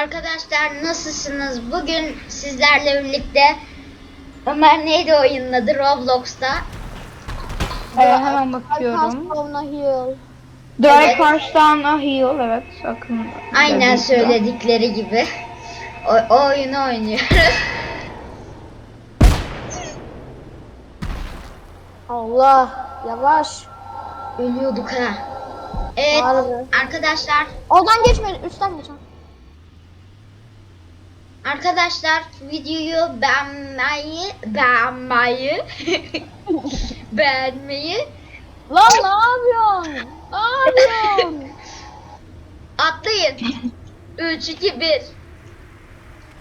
Arkadaşlar nasılsınız? Bugün sizlerle birlikte Ömer neydi oyunun adı Roblox'ta? Ee, hemen bakıyorum. Dry Punch'tan a heal evet sakın. Aynen Dedim. söyledikleri gibi. O, o oyunu oynuyoruz. Allah yavaş. Ölüyorduk ha. Evet Harbi. arkadaşlar Oradan geçme üstten geç. Arkadaşlar videoyu beğenmeyi beğenmeyi beğenmeyi Lan ne yapıyorsun? Ne yapıyorsun? atlayın. 3 2 1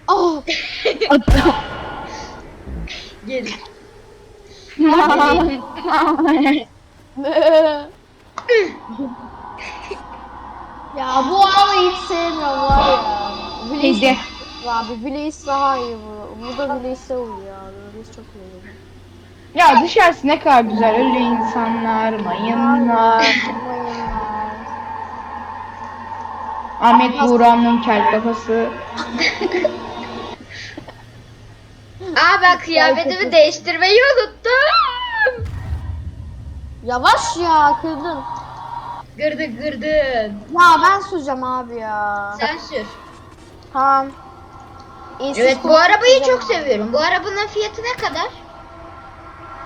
oh. Gelin. ya bu ağlayı hiç sevmiyorum var ya. Hedi. Blaze, abi Blaze daha iyi bu. Burada Blaze'e uyuyor abi. Blaze çok iyi. bu. ya dışarısı ne kadar güzel öyle insanlar, mayınlar. Ahmet Buğra'nın kel kafası. Aa ben kıyafetimi değiştirmeyi unuttum. Yavaş ya kırdın. Gırdın gırdın. Ya ben süreceğim abi ya. Sen sür. Tamam. Evet bu arabayı çok seviyorum. Bu arabanın fiyatı ne kadar?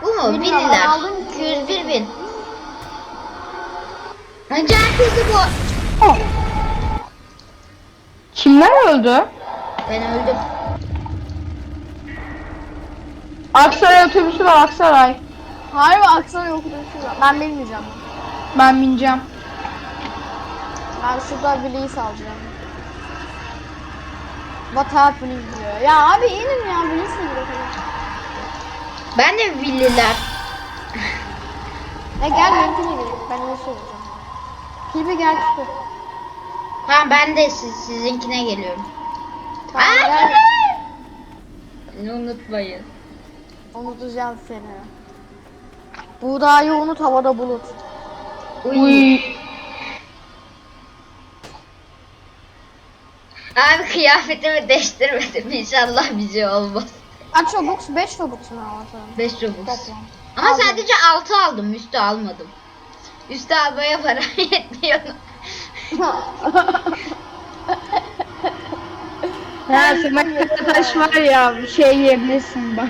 Bu mu? Bilmiyorum, Bin ben lira. aldım. 201 bin. Bence herkesi bu. Oh. Kimler öldü? Ben öldüm. Aksaray otobüsü var Aksaray. Harbi aksana yok şurada. Ben bilmeyeceğim. Ben bineceğim. Ben şurada Blaze alacağım. What happening diyor. Ya abi inin ya Blaze'e gidelim. Ben de villiler. E gel benimkine gidelim. Ben onu söyleyeceğim. Gibi gel çıkı. Tamam ben de siz, sizinkine geliyorum. Tamam Aa, gel. Beni unutmayın. Unutacağım seni. Buğdayı unut havada bulut. Uy. Uy. Abi kıyafetimi değiştirmedim. İnşallah bizi olmaz. Kaç Robux? 5 Robux mu ama 5 Robux. Toplam. Ama Aldım. sadece 6 aldım. Üstü almadım. Üstü almaya para yetmiyor. Ya Semak arkadaş var ya bir şey yiyebilirsin bak.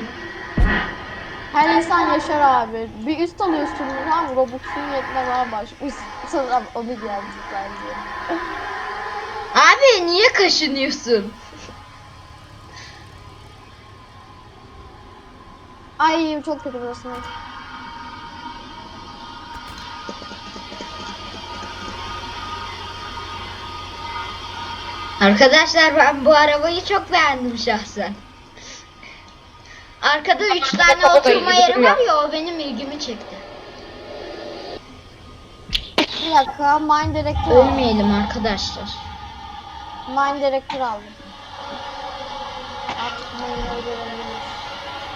Her insan yaşar abi. Bir üst alıyorsun mı? Robux'un yetmez baş. Üst sonra onu geldik bence. Abi niye kaşınıyorsun? Ay çok kötü burası. Arkadaşlar ben bu arabayı çok beğendim şahsen. Arkada 3 tane oturma yeri var ya o benim ilgimi çekti. Bir dakika Mind. Ölmeyelim arkadaşlar. Mind Director aldım. Artık görebiliriz.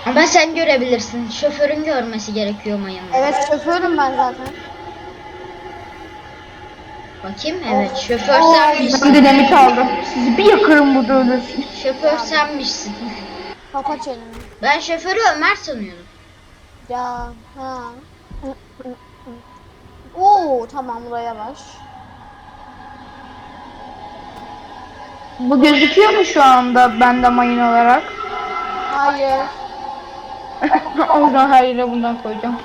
Ama sen görebilirsin. Şoförün görmesi gerekiyor mayını. Evet şoförüm ben zaten. Bakayım evet şoför. Ben senmişsin. dinamit aldım. Sizi bir yakarım burada ölürsün. Şoför senmişsin. Kapa çeneni. Ben şoförü Ömer sanıyordum. Ya ha. Oo tamam buraya baş. Bu gözüküyor mu şu anda bende mayın olarak? Hayır. Oradan her yere bundan koyacağım.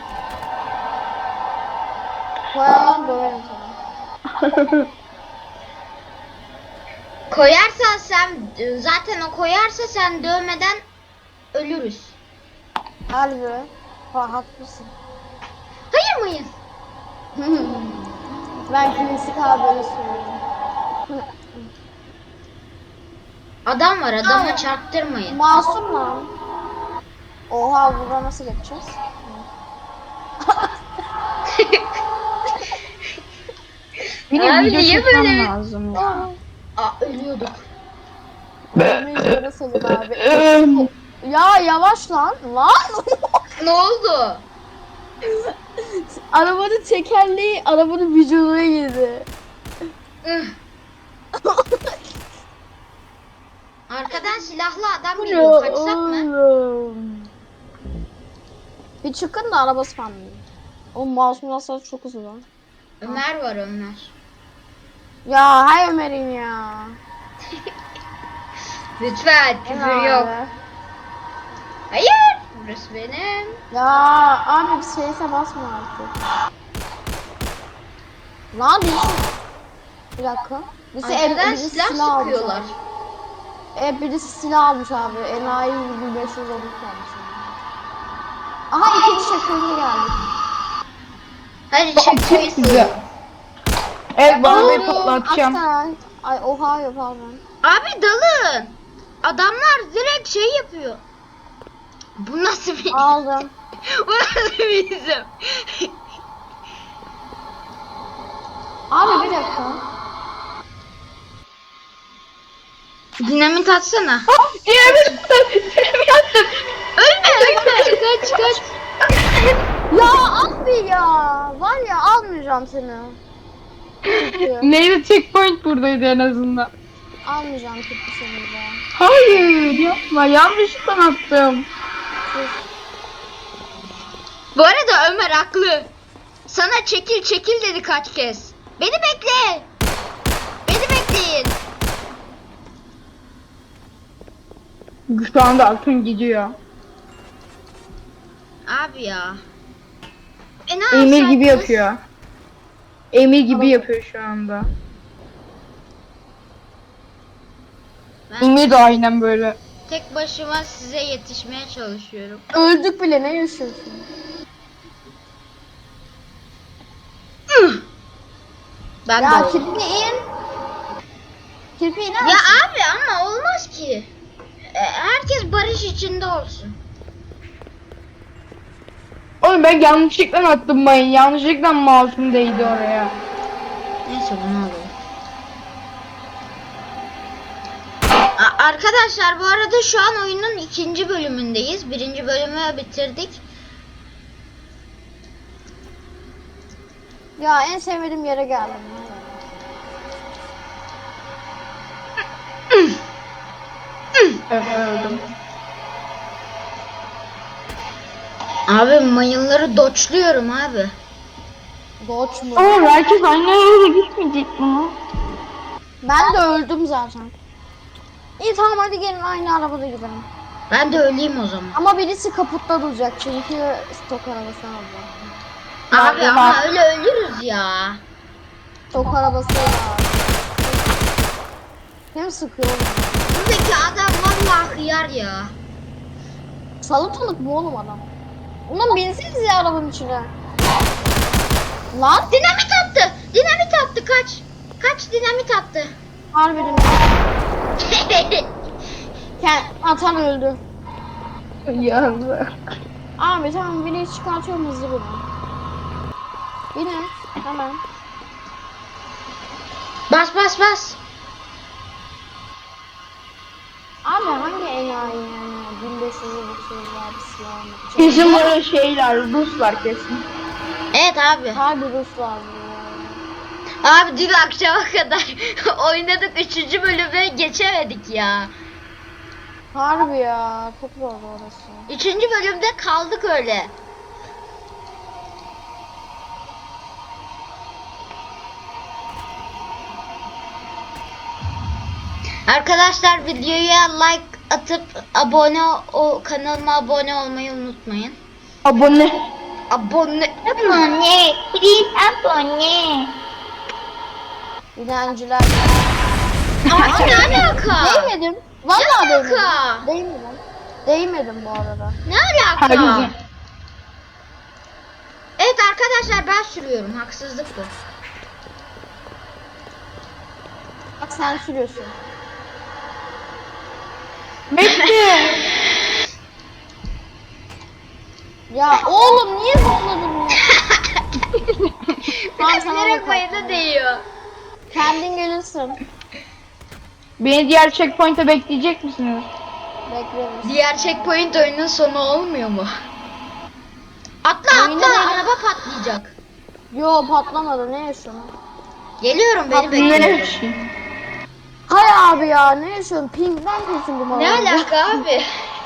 Koyamam döverim sana. Koyarsan sen zaten o koyarsa sen dövmeden ölürüz. Harbi. Ha, haklısın. Hayır mıyız? ben klasik abi böyle söylüyorum. Adam var adama çarptırmayın. Masum lan. Oha burada nasıl geçeceğiz? Benim Abi video niye çekmem böyle- lazım ya. Aa ölüyorduk. Abi. Ya yavaş lan. Lan. Ne oldu? arabanın tekerleği arabanın vücuduna girdi. Ih, silahlı adam geliyor. Kaçsak mı? Bir çıkın da araba spamlayın. O masum nasıl çok hızlı lan. Ömer var Ömer. Ya hay Ömer'in ya. Lütfen küfür yok. Hayır. Burası benim. Ya abi bir şeyse basma artık. Lan. Bir dakika. Arkadan birisi silah silah sıkıyorlar. abi. E, birisi silah almış abi. Enayi 1500 olmuş almış. Aha ikinci şakırlı geldi. Hadi çekmeyi güzel. Evet Oğlum, patlatacağım. Ay oha ya pardon. Abi dalın. Adamlar direkt şey yapıyor. Bu nasıl bir Aldım. Bu nasıl bir isim? Abi bir dakika. Dinamit atsana. Ah dinamit dinamit attım. Ölme ölme. Kaç kaç. Ya abi ya. Var ya almayacağım seni. Neydi checkpoint buradaydı en azından. almayacağım kötü seni de. Hayır yapma yanlışlıkla attım. Sus. Bu arada Ömer haklı. Sana çekil çekil dedi kaç kez. Beni bekle. Beni bekleyin. Şu anda aklım gidiyor. Abi ya. E ne Emir gibi yapıyor. Emir gibi yapıyor şu anda. Ben Emir de aynen böyle. tek başıma size yetişmeye çalışıyorum. Öldük bile ne yaşıyorsun? Ben Ya de kirpi in. Kirpi iner Ya abi ama olmaz ki. E, Herkes barış içinde olsun. Oğlum ben yanlışlıkla attım mayın. Yanlışlıkla masum değdi oraya. Neyse bunu alalım. Arkadaşlar bu arada şu an oyunun ikinci bölümündeyiz. Birinci bölümü bitirdik. Ya en sevmediğim yere geldim. Öldüm. Abi mayınları doçluyorum abi. Doç mu? Oğlum herkes aynı yere gitmeyecek mi? Ben de öldüm zaten. İyi tamam hadi gelin aynı arabada gidelim. Ben de öleyim o zaman. Ama birisi kaputta duracak çünkü stok arabası alacak. Abi Ya, ama bak. öyle ölürüz ya. Stok arabası var. Hem sıkıyor oğlum. Buradaki adam vallahi hıyar ya. Salatalık bu oğlum adam. Ulan binseniz ya arabanın içine. Lan Dinamit attı. Dinamit attı kaç. Kaç dinamit attı. harbiden. Ken atan öldü. Yazık. Abi tamam beni çıkartıyorum hızlı bunu. Binin hemen. bas bas bas. Hangi enayi yani? 1500 bakıyoruz abi silah almak için. Kesin böyle şeyler, Ruslar kesin. Evet abi. Harbi Rus lazım ya. Abi dün akşama kadar oynadık. Üçüncü bölümü geçemedik ya. Harbi ya. Çok zor orası. Üçüncü bölümde kaldık öyle. Arkadaşlar videoya like atıp abone o kanalıma abone olmayı unutmayın. Abone. Abone abone please abone. Dilenciler. Ne alaka? Değmedim. Vallahi Ne alaka? değmedim. Değmedim. Değmedim bu arada. Ne alaka? Herkese. Evet arkadaşlar ben sürüyorum. Haksızlık bu. Bak sen sürüyorsun. Bekle. Ya oğlum niye zıpladın ya? Bakalım. mayına değiyor. Kendin gelirsin. Beni diğer checkpoint'e bekleyecek misiniz? Bekleriz. Diğer checkpoint oyunun sonu olmuyor mu? Atla Oyunda atla değil. araba patlayacak. Yo patlamadı ne yaşıyorsun? Geliyorum beni Ne bekliyorum. Ha Hay abi ya ne yaşıyorsun? Ping'den kurtuldum abi. Ne alaka abi?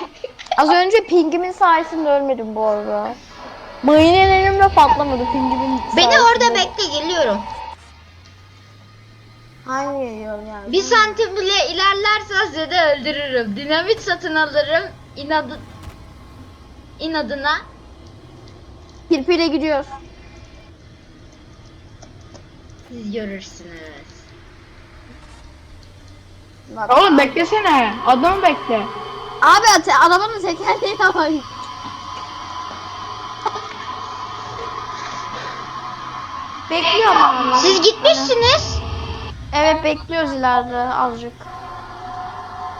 Az önce pingimin sayesinde ölmedim bu arada. Mayın elimle patlamadı pingimin Beni sayesinde. orada bekle geliyorum. Hangi yol yani? Bir santim bile ilerlersen de öldürürüm. Dinamit satın alırım. İnadı... inadına. Kirpiyle gidiyoruz. Siz görürsünüz. Bak. Oğlum beklesene. Adamı bekle. Abi ate arabanın tekerleği var. Bekliyorum ama. Siz gitmişsiniz. Evet bekliyoruz ileride azıcık.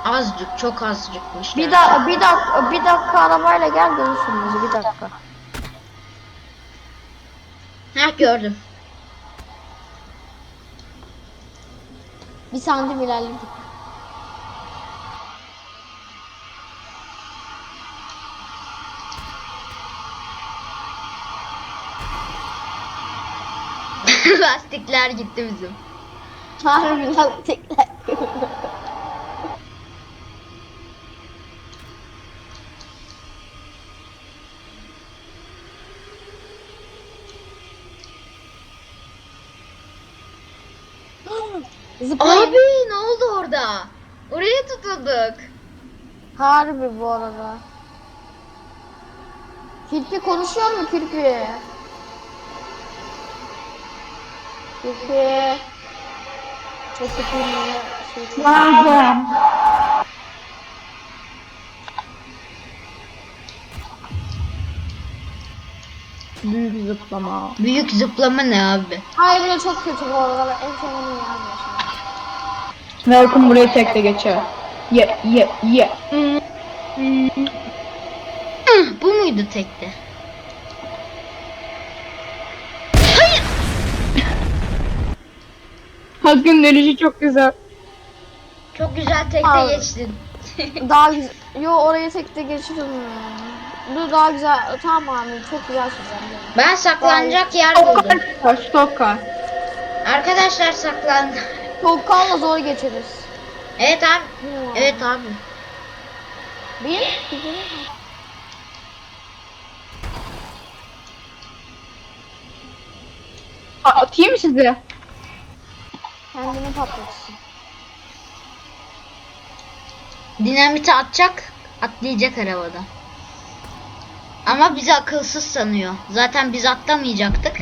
Azıcık çok azıcıkmış. Bir dakika bir dakika bir dakika arabayla gel görürsün bizi bir dakika. Heh gördüm. Bir santim ilerledik. Lastikler gitti bizim. Harbiden tekrar. Zıplayın. Abi ne oldu orada? Oraya tutulduk. Harbi bu arada. Kirpi konuşuyor mu Kirpi? Kirpi. Çok kötü şey. Lazım. Büyük zıplama. Büyük zıplama ne abi? Hayır bile çok kötü bu arada. En sevmediğim yazmışım. Welcome buraya tekte geçer. Ye ye ye. Hmm. Hmm. Bu muydu tekte? Hakkın dönüşü çok güzel. Çok güzel tekte Abi. geçtin. Daha güzel. Yo oraya tekte geçirim ya. Dur daha güzel. Tamam abi çok güzel çizeceğim. Ben saklanacak yer buldum. çıkar, stokkar. Arkadaşlar saklan. Tokkalla zor geçeriz. Evet abi. Hmm. Evet abi. Bir, Atayım mı sizi? Kendini patlatırsın. Dinamiti atacak, atlayacak arabada. Ama bizi akılsız sanıyor. Zaten biz atlamayacaktık.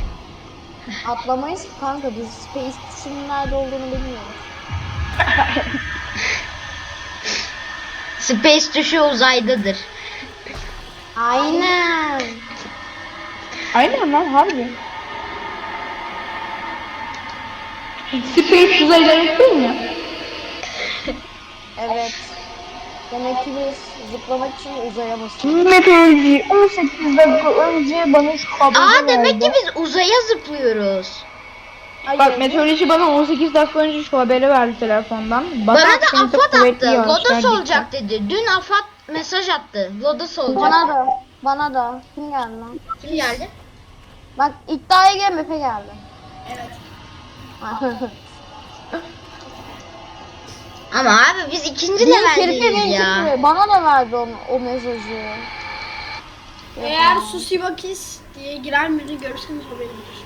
Atlamayız ki kanka biz Space Station'ın nerede olduğunu bilmiyoruz. Space tuşu uzaydadır. Aynen. Aynen lan harbi. Space uzay demek değil mi? Evet. Demek ki biz zıplamak için uzaya basıyoruz. Meteoroloji 18 dakika önce bana şu haberi Aa demek verdi. ki biz uzaya zıplıyoruz. Bak meteoroloji bana 18 dakika önce şu haberi verdi telefondan. Bana da akşamüstü Afat kuvvetli attı. yağışlar Lodos gitti. olacak dedi. Dün Afat mesaj attı. Lodos olacak. Bana da. Bana da. Kim geldi lan? Kim geldi? Bak iddiaya gel Efe geldi. Evet. Ama abi biz ikinci Bir kirpi leveldeyiz ya. Bana da verdi onu, o mesajı. Eğer Susibakis diye giren birini görürseniz o benimdir.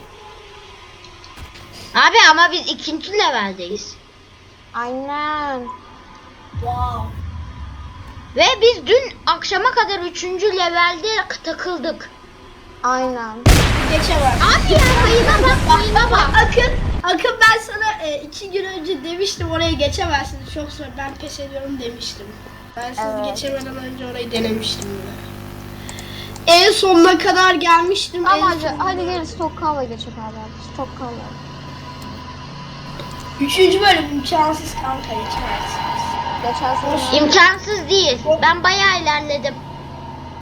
Abi ama biz ikinci leveldeyiz. Aynen. Wow. Ve biz dün akşama kadar üçüncü levelde takıldık. Aynen. Geçemez. Abi ya sayına bak sayına bak. Akın, Akın ben sana e, iki gün önce demiştim oraya geçemezsiniz. Çok zor ben pes ediyorum demiştim. Ben sizi Evet. geçemeden önce orayı denemiştim. En sonuna kadar gelmiştim. Ama en hadi, hadi gelin Stokkala geçelim abi. Stokkala. Üçüncü bölüm imkansız kanka geçemezsiniz. Geçen sene İmkansız değil. Ben bayağı ilerledim.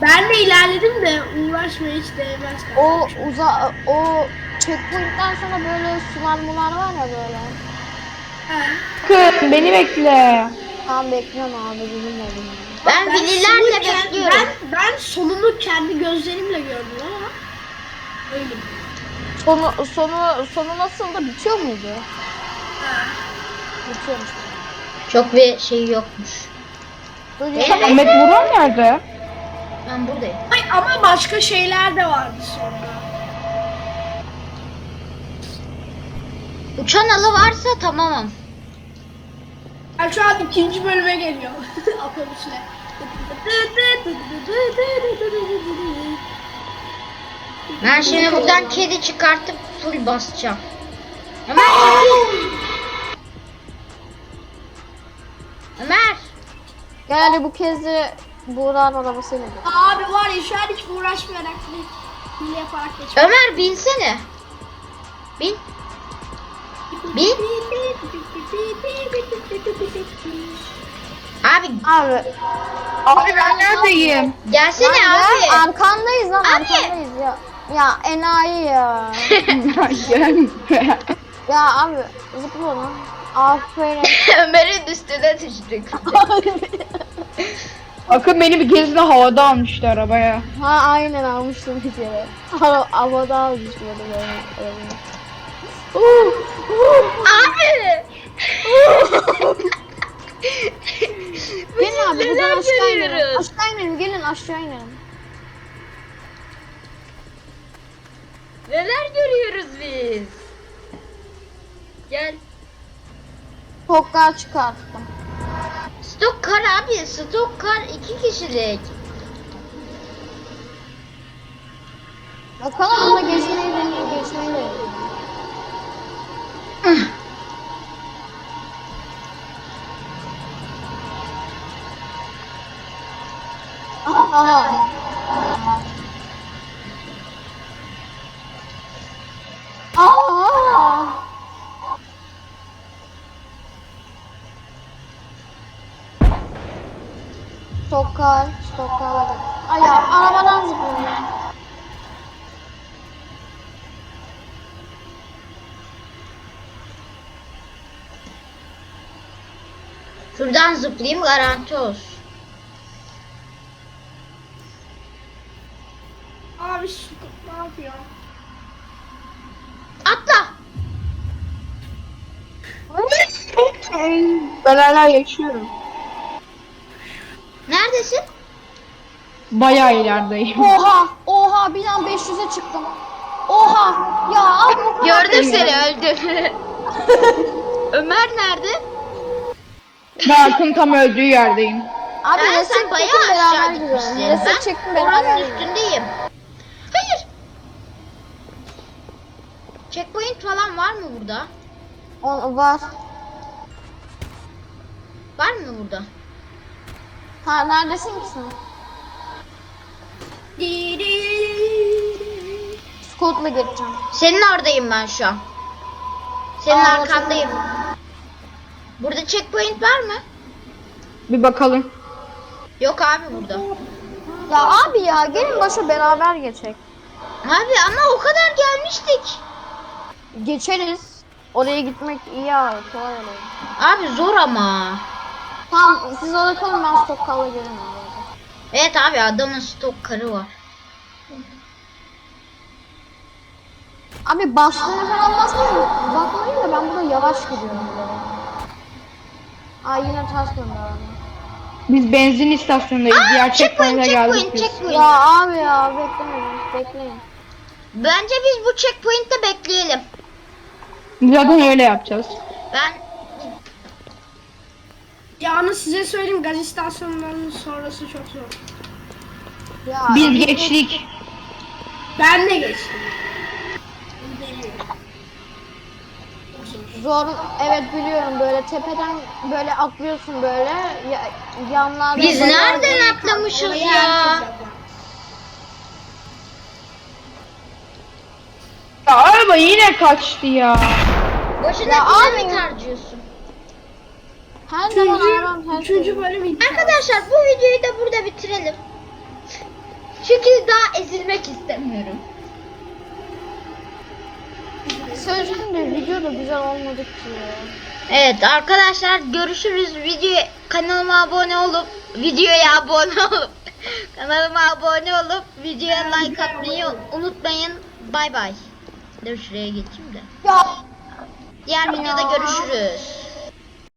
Ben de ilerledim de uğraşmaya hiç değmez o uza o checkpoint'ten sonra böyle sular mular var ya böyle. Bakın beni bekle. Tamam bekliyorum abi bizim oğlum. Ben Ben kend- bekliyorum. Ben, ben sonunu kendi gözlerimle gördüm ama öyle. Sonu sonu sonu nasıl da bitiyor muydu? Ha. Bitiyormuş. Çok bir şey yokmuş. Ahmet Vuran nerede? Ben buradayım. Ay, ama başka şeyler de vardı sonra. Uçan alı varsa tamamım. Ben şu an ikinci bölüme geliyorum. Otobüsle. Ben şimdi buradan kedi çıkartıp full basacağım. Ömer. Ömer. Gel hadi bu kez de Buğra'nın arabasıyla gel. Abi var ya şu an hiç uğraşmayarak hile yaparak geçiyorum. Ömer binsene. Bin. Bin. Abi Abi. Abi ben neredeyim? gelsene abi. ya, arkandayız lan Abi. arkandayız ya. Ya enayi ya. Ya abi zıpla lan. Aferin. Ömer'in üstüne düştük. Akın beni bir kez de havada almıştı arabaya. ha aynen almıştım bir kere. Havada almıştım onu abi. Gelin abi buradan aşağı inelim. görüyoruz? Aşağı inelim gelin aşağı inelim. Neler görüyoruz biz? Gel. Toklar çıkarttım. Stok kar abi. Stok kar iki kişilik. Bakalım bunda geçmeyi deneyelim. Geçmeyi deneyelim. Stokar, stokar. Ay ya, arabadan zıplıyorum. Şuradan zıplayayım garanti olsun. Abi şu ne yapıyor? Atla. Ben hala yaşıyorum. Neredesin? Bayağı ilerideyim. Oha, oha bir an 500'e çıktım. Oha, ya abi o kadar Gördüm seni öldüm. Ömer nerede? Ben Akın tam öldüğü yerdeyim. Abi Ben sen çekin bayağı beraber aşağı gitmişsin. Ben çekin oranın beraber gidelim. üstündeyim. Hayır. Checkpoint falan var mı burada? On, var. Var mı burada? Ha neredesin ki sen? Scott'la geçeceğim. Senin oradayım ben şu an. Senin Aa, arkandayım. Burada checkpoint var mı? Bir bakalım. Yok abi burada. Ya abi ya gelin başa beraber geçek. Abi ama o kadar gelmiştik. Geçeriz. Oraya gitmek iyi abi. Abi zor ama. Tamam siz orada kalın ben Stock'la gelirim abi. Evet abi adamın stok karı var. Abi bastığını falan basmayın. Bakmayın da ben burada yavaş gidiyorum böyle. Aa yine ters araba. Biz benzin istasyonundayız. Diğer checkpoint, checkpoint'e geldik checkpoint, biz. checkpoint. Ya abi ya beklemeyin. Bekleyin. Bence biz bu checkpoint'te bekleyelim. Zaten öyle yapacağız. Ben Yalnız size söyleyeyim gaz istasyonlarının sonrası çok zor. Ya Biz geçtik. Ben de geçtim. zor. Evet biliyorum böyle tepeden böyle atlıyorsun böyle ya, yanlarda. biz böyle- nereden atlamışız ya? herkes yapar. Ya araba yine kaçtı ya. Boşuna Ya abi. harcıyorsun. Her zaman arabam ters üçüncü bölüm iptal. Arkadaşlar bu videoyu da burada bitirelim. Çünkü daha ezilmek istemiyorum. Sözüm de video da güzel olmadı ki ya. Evet arkadaşlar görüşürüz. Video kanalıma abone olup videoya abone olup kanalıma abone olup videoya like atmayı unutmayın. Bay bay. Dur şuraya geçeyim de. Ya Diğer videoda görüşürüz.